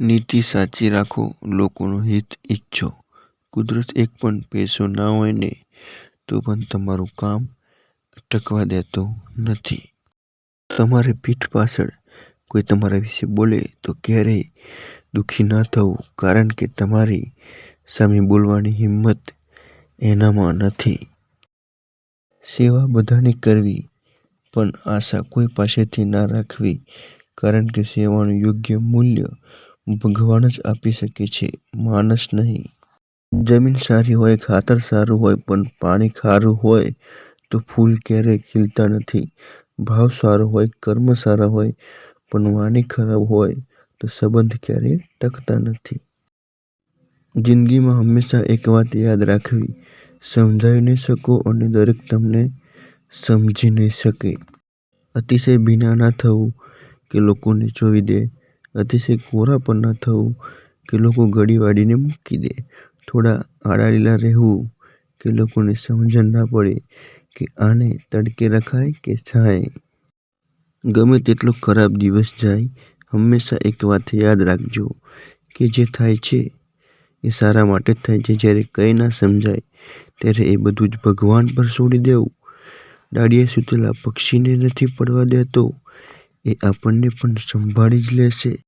નીતિ સાચી રાખો, લોકોનું હિત ઈચ્છો કુદરત એક પણ પૈસો ના હોય ને, તો પણ તમારું કામ અટકવા દેતો નથી. તમારી પીઠ પાછળ કોઈ તમારા વિશે બોલે તો ક્યારેય દુઃખી ના થવું, કારણ કે તમારી સામે બોલવાની હિંમત એનામાં નથી. સેવા બધાની કરવી, પણ આશા કોઈ પાસેથી ના રાખવી, કારણ કે સેવાનું યોગ્ય મૂલ્ય ભગવાન જ આપી શકે છે માણસ નહીં. જમીન સારી હોય, ખાતર સારું હોય, પણ પાણી ખારું હોય તો ફૂલ ક્યારેય ખીલતા નથી. ભાવ સારો હોય, કર્મ સારા હોય, પણ વાણી ખરાબ હોય તો સંબંધ ક્યારેય ટકતા નથી. જિંદગીમાં હંમેશા એક વાત યાદ રાખવી સમજાવી નહીં શકો અને દરેક તમને સમજી નહીં શકે. અતિશય ભીના ના થવું કે લોકોને જોઈ દે અતિશય કોરા પણ ના થવું કે લોકો ગળી વાળીને મૂકી દે. થોડા આડાલીલા રહેવું કે લોકોને સમજણ ના પડે કે આને તડકે રખાય કે છાંયે. ગમે તેટલો ખરાબ દિવસ જાય, હંમેશા એક વાત યાદ રાખજો કે જે થાય છે એ સારા માટે જ થાય છે જ્યારે કંઈ ના સમજાય, ત્યારે એ બધું જ ભગવાન પર છોડી દેવું. ડાળીએ સૂતેલા પક્ષીને નથી પડવા દેતો એ આપણને પણ સંભાળી જ લેશે.